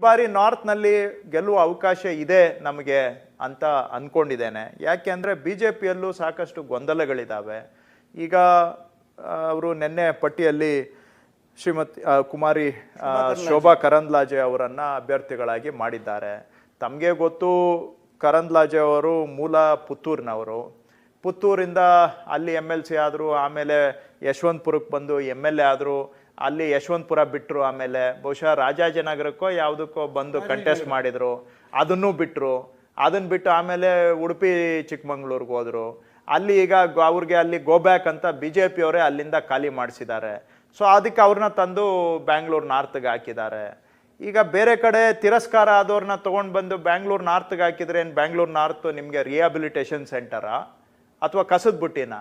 ಬಾರಿ ನಾರ್ತ್ನಲ್ಲಿ ಗೆಲ್ಲುವ ಅವಕಾಶ ಇದೆ ನಮಗೆ ಅಂತ ಅಂದ್ಕೊಂಡಿದ್ದೇನೆ ಯಾಕೆಂದರೆ ಬಿ ಜೆ ಪಿಯಲ್ಲೂ ಸಾಕಷ್ಟು ಗೊಂದಲಗಳಿದ್ದಾವೆ ಈಗ ಅವರು ನಿನ್ನೆ ಪಟ್ಟಿಯಲ್ಲಿ ಶ್ರೀಮತಿ ಕುಮಾರಿ ಶೋಭಾ ಕರಂದ್ಲಾಜೆ. ಅವರನ್ನು ಅಭ್ಯರ್ಥಿಗಳಾಗಿ ಮಾಡಿದ್ದಾರೆ. ತಮಗೆ ಗೊತ್ತು ಕರಂದ್ಲಾಜೆ ಅವರು ಮೂಲ ಪುತ್ತೂರಿನವರು. ಪುತ್ತೂರಿಂದ ಅಲ್ಲಿ ಎಂ ಎಲ್ ಸಿ ಆದರು ಆಮೇಲೆ ಯಶವಂತಪುರಕ್ಕೆ ಬಂದು ಎಂ ಎಲ್ ಎ ಆದರು ಅಲ್ಲಿ ಯಶವಂತಪುರ ಬಿಟ್ಟರು ಆಮೇಲೆ ಬಹುಶಃ ರಾಜಾಜನಗರಕ್ಕೋ ಯಾವುದಕ್ಕೋ ಬಂದು ಕಂಟೆಸ್ಟ್ ಮಾಡಿದರು ಅದನ್ನು ಬಿಟ್ಟರು ಅದನ್ನು ಬಿಟ್ಟು ಆಮೇಲೆ ಉಡುಪಿ ಚಿಕ್ಕಮಂಗ್ಳೂರ್ಗೆ ಹೋದರು. ಅಲ್ಲಿ ಈಗ ಗ- ಅವ್ರಿಗೆ ಅಲ್ಲಿ ಗೋ ಬ್ಯಾಕ್ ಅಂತ ಬಿ ಜೆ ಪಿಯವರೇ ಅಲ್ಲಿಂದ ಖಾಲಿ ಮಾಡಿಸಿದ್ದಾರೆ. ಸೊ ಅದಕ್ಕೆ ಅವ್ರನ್ನ ತಂದು ಬ್ಯಾಂಗ್ಳೂರು ನಾರ್ತ್ಗೆ ಹಾಕಿದ್ದಾರೆ. ಈಗ ಬೇರೆ ಕಡೆ ತಿರಸ್ಕಾರ ಆದವ್ರನ್ನ ತೊಗೊಂಡು ಬಂದು ಬ್ಯಾಂಗ್ಳೂರು ನಾರ್ತ್ಗೆ ಹಾಕಿದ್ರೆ ಏನು ಬ್ಯಾಂಗ್ಳೂರು ನಾರ್ತ್ ನಿಮಗೆ ರಿಯಾಬಿಲಿಟೇಷನ್ ಸೆಂಟರಾ ಅಥವಾ ಕಸದ ಬುಟ್ಟಿನ?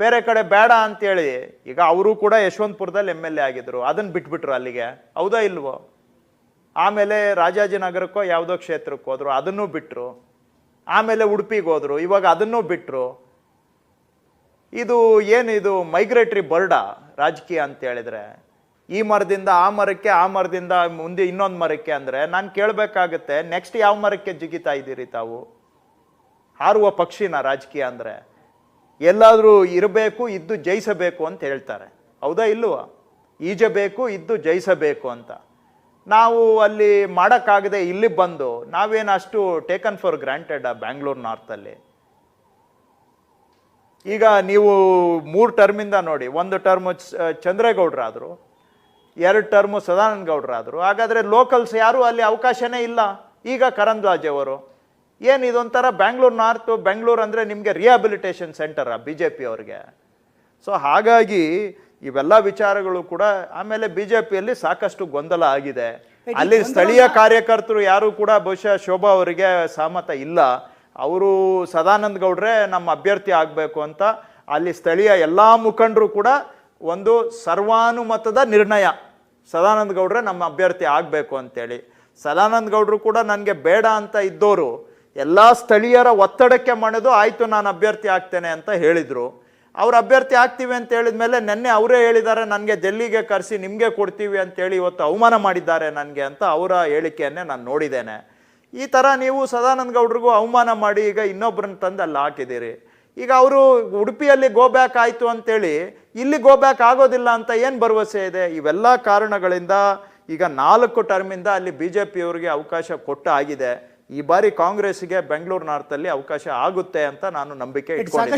ಬೇರೆ ಕಡೆ ಬೇಡ ಅಂತೇಳಿ, ಈಗ ಅವರು ಕೂಡ ಯಶವಂತಪುರದಲ್ಲಿ ಎಂ ಎಲ್ ಎ ಆಗಿದ್ರು. ಅದನ್ನು ಬಿಟ್ಬಿಟ್ರು ಅಲ್ಲಿಗೆ. ಹೌದಾ ಇಲ್ವೋ? ಆಮೇಲೆ ರಾಜಾಜಿನಗರಕ್ಕೋ ಯಾವುದೋ ಕ್ಷೇತ್ರಕ್ಕೆ ಹೋದ್ರು, ಅದನ್ನು ಬಿಟ್ಟರು ಆಮೇಲೆ ಉಡುಪಿಗೆ ಹೋದ್ರು, ಇವಾಗ ಅದನ್ನು ಬಿಟ್ಟರು ಇದು ಏನು ಇದು ಮೈಗ್ರೇಟರಿ ಬರ್ಡಾ ರಾಜಕೀಯ ಅಂತ ಹೇಳಿದ್ರೆ. ಈ ಮರದಿಂದ ಆ ಮರಕ್ಕೆ, ಆ ಮರದಿಂದ ಮುಂದೆ ಇನ್ನೊಂದು ಮರಕ್ಕೆ ಅಂದರೆ, ನಾನು ಕೇಳಬೇಕಾಗುತ್ತೆ ನೆಕ್ಸ್ಟ್ ಯಾವ ಮರಕ್ಕೆ ಜಿಗಿತಾ ಇದ್ದೀರಿ ತಾವು? ಹಾರುವ ಪಕ್ಷಿನ ರಾಜಕೀಯ ಅಂದರೆ. ಎಲ್ಲಾದರೂ ಇರಬೇಕು, ಇದ್ದು ಜಯಿಸಬೇಕು ಅಂತ ಹೇಳ್ತಾರೆ. ಹೌದಾ ಇಲ್ಲವಾ ಈಜಬೇಕು, ಇದ್ದು ಜಯಿಸಬೇಕು ಅಂತ. ನಾವು ಅಲ್ಲಿ ಮಾಡೋಕ್ಕಾಗದೆ ಇಲ್ಲಿ ಬಂದು ನಾವೇನು ಅಷ್ಟು ಟೇಕನ್ ಫಾರ್ ಗ್ರಾಂಟೆಡ್ ಬ್ಯಾಂಗ್ಳೂರ್ ನಾರ್ತಲ್ಲಿ ಈಗ ನೀವು ಮೂರು ಟರ್ಮಿಂದ ನೋಡಿ, ಒಂದು ಟರ್ಮ್ ಚಂದ್ರೇಗೌಡರಾದರು, ಎರಡು ಟರ್ಮು ಸದಾನಂದ ಗೌಡರಾದರು ಹಾಗಾದರೆ ಲೋಕಲ್ಸ್ ಯಾರೂ ಅಲ್ಲಿ ಅವಕಾಶನೇ ಇಲ್ಲ. ಈಗ ಕರಂದ್ಲಾಜೆ ಅವರು. ಏನು ಇದೊಂಥರ ಬ್ಯಾಂಗ್ಳೂರ್ ನಾರ್ತು ಬೆಂಗಳೂರು ಅಂದರೆ ನಿಮಗೆ ರಿಹಾಬಿಲಿಟೇಷನ್ ಸೆಂಟರಾ ಬಿ ಜೆ ಪಿ ಅವ್ರಿಗೆ. ಸೊ ಹಾಗಾಗಿ ಇವೆಲ್ಲ ವಿಚಾರಗಳು ಕೂಡ ಆಮೇಲೆ ಬಿ ಜೆ ಪಿಯಲ್ಲಿ ಸಾಕಷ್ಟು ಗೊಂದಲ ಆಗಿದೆ. ಅಲ್ಲಿ ಸ್ಥಳೀಯ ಕಾರ್ಯಕರ್ತರು ಯಾರು ಕೂಡ ಬಹುಶಃ ಶೋಭಾ ಅವರಿಗೆ ಸಹಮತ ಇಲ್ಲ. ಅವರು ಸದಾನಂದ ಗೌಡ್ರೆ ನಮ್ಮ ಅಭ್ಯರ್ಥಿ ಆಗಬೇಕು ಅಂತ ಅಲ್ಲಿ ಸ್ಥಳೀಯ ಎಲ್ಲ ಮುಖಂಡರು ಕೂಡ ಒಂದು ಸರ್ವಾನುಮತದ ನಿರ್ಣಯ. ಸದಾನಂದ ಗೌಡ್ರೆ ನಮ್ಮ ಅಭ್ಯರ್ಥಿ ಆಗಬೇಕು ಅಂತೇಳಿ. ಸದಾನಂದ ಗೌಡ್ರು ಕೂಡ ನನಗೆ ಬೇಡ ಅಂತ ಇದ್ದವರು ಎಲ್ಲ ಸ್ಥಳೀಯರ ಒತ್ತಡಕ್ಕೆ ಮಣಿದು ಆಯಿತು, ನಾನು ಅಭ್ಯರ್ಥಿ ಆಗ್ತೇನೆ ಅಂತ ಹೇಳಿದರು. ಅವ್ರು ಅಭ್ಯರ್ಥಿ ಆಗ್ತೀವಿ ಅಂತ ಹೇಳಿದ ಮೇಲೆ ನಿನ್ನೆ ಅವರೇ ಹೇಳಿದ್ದಾರೆ, ನನಗೆ ದೆಲ್ಲಿಗೆ ಕರೆಸಿ ನಿಮಗೆ ಕೊಡ್ತೀವಿ ಅಂತೇಳಿ ಇವತ್ತು ಅವಮಾನ ಮಾಡಿದ್ದಾರೆ ನನಗೆ ಅಂತ ಅವರ ಹೇಳಿಕೆಯನ್ನೇ ನಾನು ನೋಡಿದ್ದೇನೆ. ಈ ಥರ ನೀವು ಸದಾನಂದ ಗೌಡ್ರಿಗೂ ಅವಮಾನ ಮಾಡಿ ಈಗ ಇನ್ನೊಬ್ಬರನ್ನ ತಂದು ಅಲ್ಲಿ ಹಾಕಿದ್ದೀರಿ. ಈಗ ಅವರು ಉಡುಪಿಯಲ್ಲಿ ಗೋ ಬ್ಯಾಕ್ ಆಯಿತು ಅಂತೇಳಿ, ಇಲ್ಲಿ ಗೋ ಬ್ಯಾಕ್ ಆಗೋದಿಲ್ಲ ಅಂತ ಏನು ಭರವಸೆ ಇದೆ? ಇವೆಲ್ಲ ಕಾರಣಗಳಿಂದ ಈಗ ನಾಲ್ಕು ಟರ್ಮಿಂದ ಅಲ್ಲಿ ಬಿ ಜೆ ಪಿಯವ್ರಿಗೆ ಅವಕಾಶ ಕೊಟ್ಟ ಆಗಿದೆ ಈ ಬಾರಿ ಕಾಂಗ್ರೆಸ್ಗೆ ಬೆಂಗಳೂರು ನಾರ್ತಲ್ಲಿ ಅವಕಾಶ ಆಗುತ್ತೆ ಅಂತ ನಾನು ನಂಬಿಕೆ ಇಟ್ಕೊಂಡಿದ್ದೇನೆ.